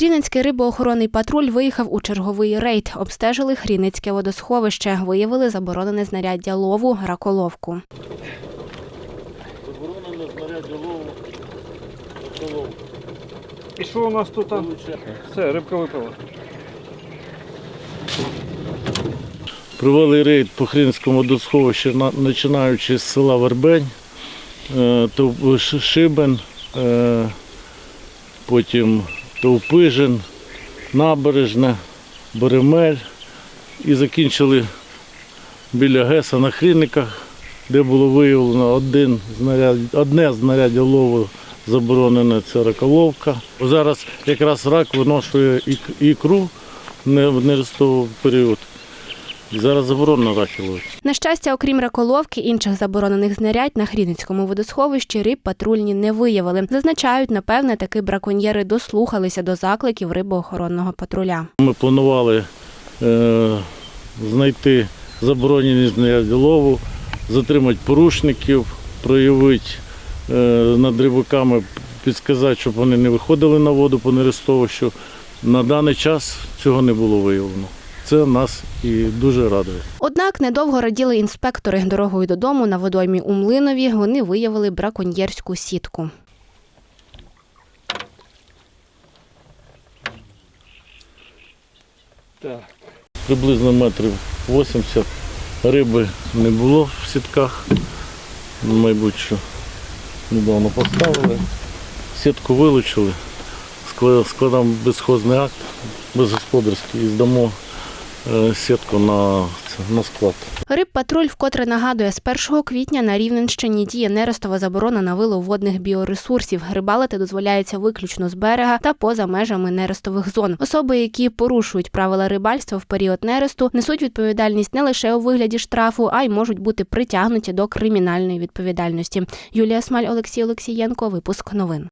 Рівненський рибоохоронний патруль виїхав у черговий рейд. Обстежили Хріницьке водосховище, виявили заборонене знаряддя лову раколовку. Заборонено знаряддя лову, раколов. І що у нас тут? Все, рибка випала. Провели рейд по Хринському водосховищу, починаючи з села Вербень, е, то Шибен, е, потім Товпижин, Набережне, Беремель. і закінчили біля Геса на Хрінниках, де було виявлено один знаряд, одне знаряддя лову заборонене це раколовка. Зараз якраз рак виношує ікру в нерестовий період. Зараз заборонено раки ловити. На щастя, окрім раколовки, інших заборонених знарядь на Хріницькому водосховищі риб патрульні не виявили. Зазначають, напевне, таки браконьєри дослухалися до закликів рибоохоронного патруля. Ми планували е, знайти заборонені знаряддя лову, затримати порушників, проявити е, над рибаками, підсказати, щоб вони не виходили на воду по нерестовищу. На даний час цього не було виявлено. Це нас і дуже радує. Однак недовго раділи інспектори дорогою додому на водоймі у Млинові. Вони виявили браконьєрську сітку. Так. Приблизно метрів 80 риби не було в сітках. Мабуть, що недавно поставили. Сітку вилучили, скла- складемо безхозний акт, безгосподарський і здамо сітку на, на склад. Рибпатруль вкотре нагадує, з 1 квітня на Рівненщині діє нерестова заборона на вилов водних біоресурсів. Рибалити дозволяється виключно з берега та поза межами нерестових зон. Особи, які порушують правила рибальства в період нересту, несуть відповідальність не лише у вигляді штрафу, а й можуть бути притягнуті до кримінальної відповідальності. Юлія Смаль, Олексій Олексієнко, випуск новин.